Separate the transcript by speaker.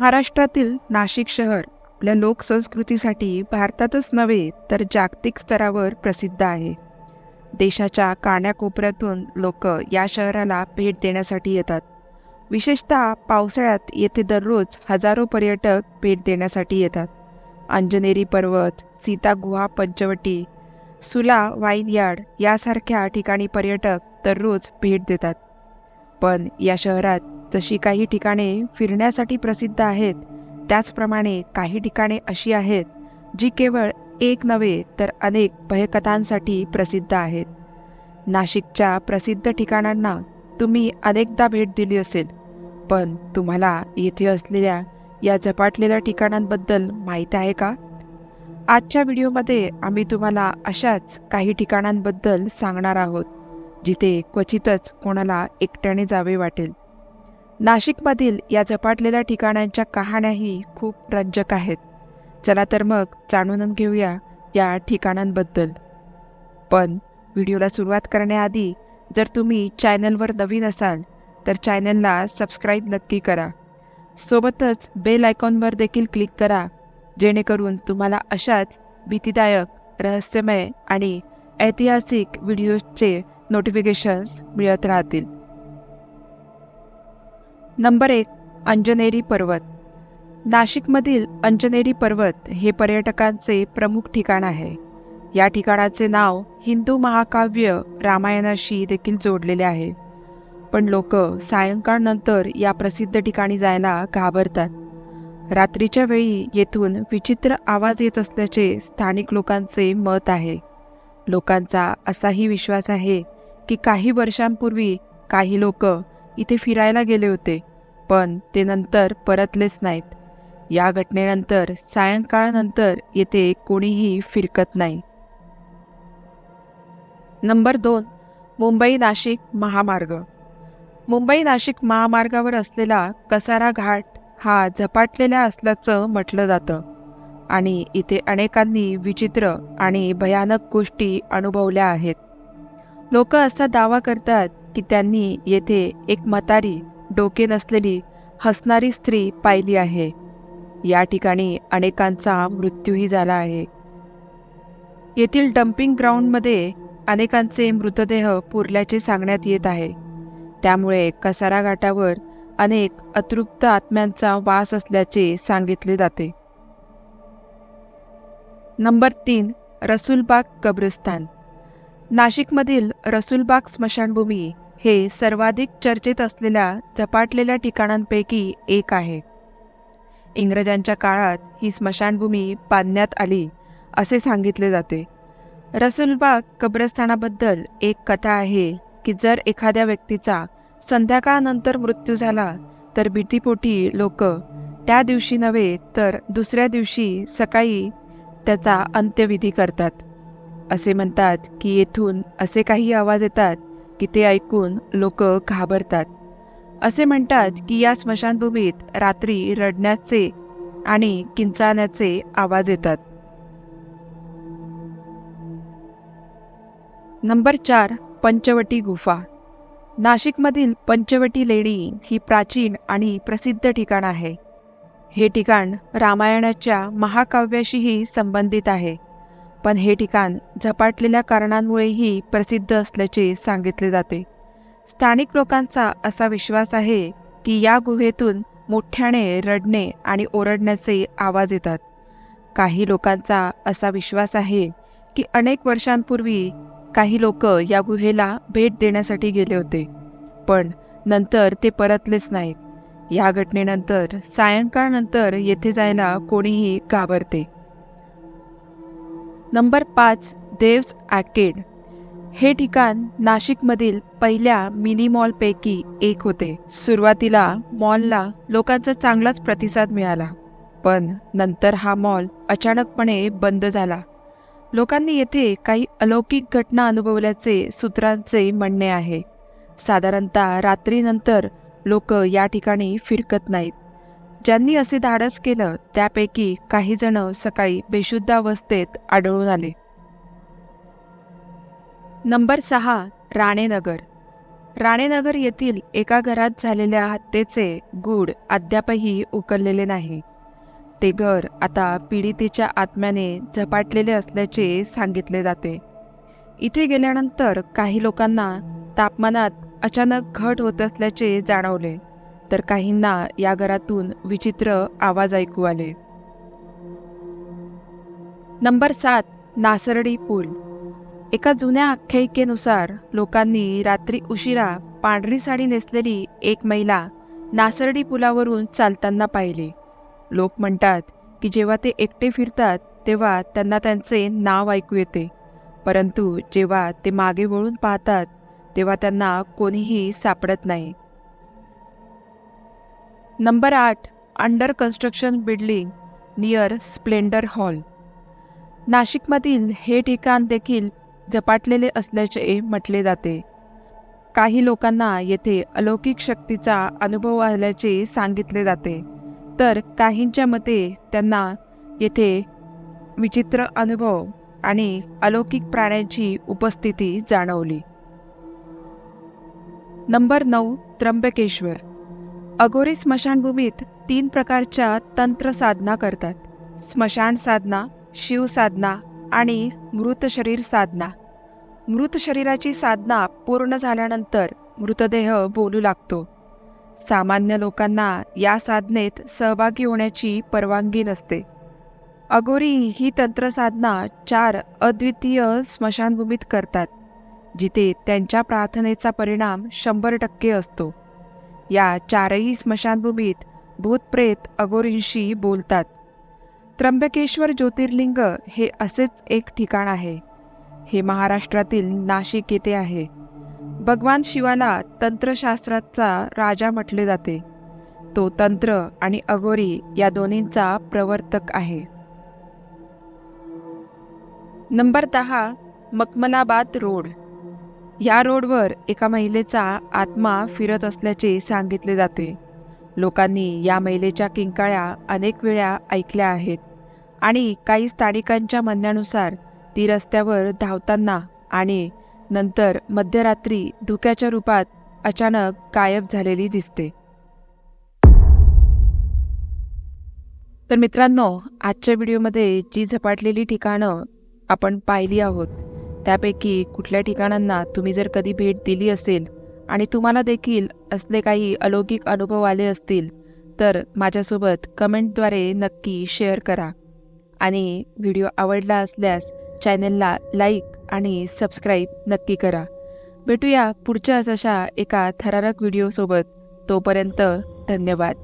Speaker 1: महाराष्ट्रातील नाशिक शहर आपल्या लोकसंस्कृतीसाठी भारतातच नव्हे तर जागतिक स्तरावर प्रसिद्ध आहे. देशाच्या कानाकोपऱ्यातून लोक या शहराला भेट देण्यासाठी येतात. विशेषतः पावसाळ्यात येथे दररोज हजारो पर्यटक भेट देण्यासाठी येतात. अंजनेरी पर्वत सीतागुहा पंचवटी सुला वाईन यार्ड यासारख्या ठिकाणी पर्यटक दररोज भेट देतात. पण या शहरात जशी काही ठिकाणे फिरण्यासाठी प्रसिद्ध आहेत त्याचप्रमाणे काही ठिकाणे अशी आहेत जी केवळ एक नव्हे तर अनेक भयकथांसाठी प्रसिद्ध आहेत. नाशिकच्या प्रसिद्ध ठिकाणांना तुम्ही अनेकदा भेट दिली असेल पण तुम्हाला येथे असलेल्या या झपाटलेल्या ठिकाणांबद्दल माहीत आहे का? आजच्या व्हिडिओमध्ये आम्ही तुम्हाला अशाच काही ठिकाणांबद्दल सांगणार आहोत जिथे क्वचितच कोणाला एकट्याने जावे वाटेल. नाशिकमधील या झपाटलेल्या ठिकाणांच्या कहाण्याही खूप रंजक आहेत. चला तर मग जाणून घेऊया या ठिकाणांबद्दल. पण व्हिडिओला सुरुवात करण्याआधी जर तुम्ही चॅनलवर नवीन असाल तर चॅनलला सबस्क्राईब नक्की करा. सोबतच बेल आयकॉनवर देखील क्लिक करा जेणेकरून तुम्हाला अशाच भीतीदायक रहस्यमय आणि ऐतिहासिक व्हिडिओजचे नोटिफिकेशन्स मिळत राहतील. नंबर एक अंजनेरी पर्वत. नाशिकमधील अंजनेरी पर्वत हे पर्यटकांचे प्रमुख ठिकाण आहे. या ठिकाणाचे नाव हिंदू महाकाव्य रामायणाशी देखील जोडलेले आहे. पण लोक सायंकाळनंतर या प्रसिद्ध ठिकाणी जायला घाबरतात. रात्रीच्या वेळी येथून विचित्र आवाज येत असल्याचे स्थानिक लोकांचे मत आहे. लोकांचा असाही विश्वास आहे की काही वर्षांपूर्वी काही लोक इथे फिरायला गेले होते पण ते नंतर परतलेच नाहीत. या घटनेनंतर सायंकाळनंतर येथे कोणीही फिरकत नाही. नंबर दोन मुंबई नाशिक महामार्ग. मुंबई नाशिक महामार्गावर असलेला कसारा घाट हा झपाटलेला असल्याचं म्हटलं जातं आणि इथे अनेकांनी विचित्र आणि भयानक गोष्टी अनुभवल्या आहेत. लोक असा दावा करतात की त्यांनी येथे एक मतारी डोके नसलेली हसणारी स्त्री पाहिली आहे. या ठिकाणी अनेकांचा मृत्यूही झाला आहे. येथील डम्पिंग ग्राउंडमध्ये अनेकांचे मृतदेह पुरल्याचे सांगण्यात येत आहे. त्यामुळे कसारा घाटावर अनेक अतृप्त आत्म्यांचा वास असल्याचे सांगितले जाते. नंबर तीन रसूलबाग कब्रिस्तान. नाशिकमधील रसूलबाग स्मशानभूमी हे सर्वाधिक चर्चेत असलेल्या झपाटलेल्या ठिकाणांपैकी एक आहे. इंग्रजांच्या काळात ही स्मशानभूमी बांधण्यात आली असे सांगितले जाते. रसूलबाग कब्रस्थानाबद्दल एक कथा आहे की जर एखाद्या व्यक्तीचा संध्याकाळनंतर मृत्यू झाला तर भीतीपोटी लोक त्या दिवशी नव्हे तर दुसऱ्या दिवशी सकाळी त्याचा अंत्यविधी करतात. असे म्हणतात की येथून असे काही आवाज येतात की ते ऐकून लोक घाबरतात. असे म्हणतात की या स्मशानभूमीत रात्री रडण्याचे आणि किंचाण्याचे आवाज येतात. नंबर चार पंचवटी गुफा. नाशिकमधील पंचवटी लेणी ही प्राचीन आणि प्रसिद्ध ठिकाण आहे. हे ठिकाण रामायणाच्या महाकाव्याशीही संबंधित आहे. पण हे ठिकाण झपाटलेल्या कारणांमुळेही प्रसिद्ध असल्याचे सांगितले जाते. स्थानिक लोकांचा असा विश्वास आहे की या गुहेतून मोठ्याने रडणे आणि ओरडण्याचे आवाज येतात. काही लोकांचा असा विश्वास आहे की अनेक वर्षांपूर्वी काही लोक या गुहेला भेट देण्यासाठी गेले होते पण नंतर ते परतलेच नाहीत. या घटनेनंतर सायंकाळनंतर येथे जायला कोणीही घाबरते. नंबर पाच देव्स ॲकेड हे ठिकाण नाशिकमधील पहिल्या मिनी मॉलपैकी एक होते. सुरुवातीला मॉलला लोकांचा चांगलाच प्रतिसाद मिळाला पण नंतर हा मॉल अचानकपणे बंद झाला. लोकांनी येथे काही अलौकिक घटना अनुभवल्याचे सूत्रांचे म्हणणे आहे. साधारणतः रात्रीनंतर लोक या ठिकाणी फिरकत नाहीत. ज्यांनी असे धाडस केलं त्यापैकी काही जण सकाळी बेशुद्ध अवस्थेत आढळून आले. नंबर सहा राणेनगर. राणेनगर येथील एका घरात झालेल्या हत्येचे गूढ अद्यापही उकललेले नाही. ते घर आता पीडितेच्या आत्म्याने झपाटलेले असल्याचे सांगितले जाते. इथे गेल्यानंतर काही लोकांना तापमानात अचानक घट होत असल्याचे जाणवले. तर काहींना या घरातून विचित्र आवाज ऐकू आले. नंबर सात नासरडी पूल. एका जुन्या आख्यायिकेनुसार लोकांनी रात्री उशिरा पांढरी साडी नेसलेली एक महिला नासरडी पुलावरून चालताना पाहिले. लोक म्हणतात की जेव्हा ते एकटे फिरतात तेव्हा त्यांना त्यांचे नाव ऐकू येते. परंतु जेव्हा ते मागे वळून पाहतात तेव्हा त्यांना कोणीही सापडत नाही. नंबर आठ under construction building near Splendor hall. नाशिकमधील हे ठिकाण देखील झपाटलेले असल्याचे म्हटले जाते. काही लोकांना येथे अलौकिक शक्तीचा अनुभव आल्याचे सांगितले जाते. तर काहींच्या मते त्यांना येथे विचित्र अनुभव आणि अलौकिक प्राण्यांची उपस्थिती जाणवली. नंबर नऊ त्र्यंबकेश्वर. अगोरी स्मशानभूमीत तीन प्रकारच्या तंत्र साधना करतात. स्मशान साधना शिवसाधना आणि मृत शरीर साधना. मृत शरीराची साधना पूर्ण झाल्यानंतर मृतदेह बोलू लागतो. सामान्य लोकांना या साधनेत सहभागी होण्याची परवानगी नसते. अगोरी ही तंत्रसाधना चार अद्वितीय स्मशानभूमीत करतात जिथे त्यांच्या प्रार्थनेचा परिणाम शंभर टक्के असतो. या चारही स्मशानभूमीत भूतप्रेत अगोरींशी बोलतात. त्र्यंबकेश्वर ज्योतिर्लिंग हे असेच एक ठिकाण आहे. हे महाराष्ट्रातील नाशिक येथे आहे. भगवान शिवाला तंत्रशास्त्राचा राजा म्हटले जाते. तो तंत्र आणि अगोरी या दोन्हींचा प्रवर्तक आहे. नंबर दहा मकमलाबाद रोड. या रोडवर एका महिलेचा आत्मा फिरत असल्याचे सांगितले जाते. लोकांनी या महिलेच्या किंकाळ्या अनेक वेळा ऐकल्या आहेत आणि काही स्थानिकांच्या म्हणण्यानुसार ती रस्त्यावर धावताना आणि नंतर मध्यरात्री धुक्याच्या रूपात अचानक गायब झालेली दिसते. तर मित्रांनो आजच्या व्हिडिओमध्ये जी झपाटलेली ठिकाणं आपण पाहिली आहोत त्यापैकी कुठल्या ठिकाणांना तुम्ही जर कधी भेट दिली असेल आणि तुम्हाला देखील असले काही अलौकिक अनुभव आले असतील तर माझ्यासोबत कमेंटद्वारे नक्की शेअर करा. आणि व्हिडिओ आवडला असल्यास चॅनलला लाईक आणि सबस्क्राईब नक्की करा. भेटूया पुढच्याच अशा एका थरारक व्हिडिओसोबत. तोपर्यंत धन्यवाद.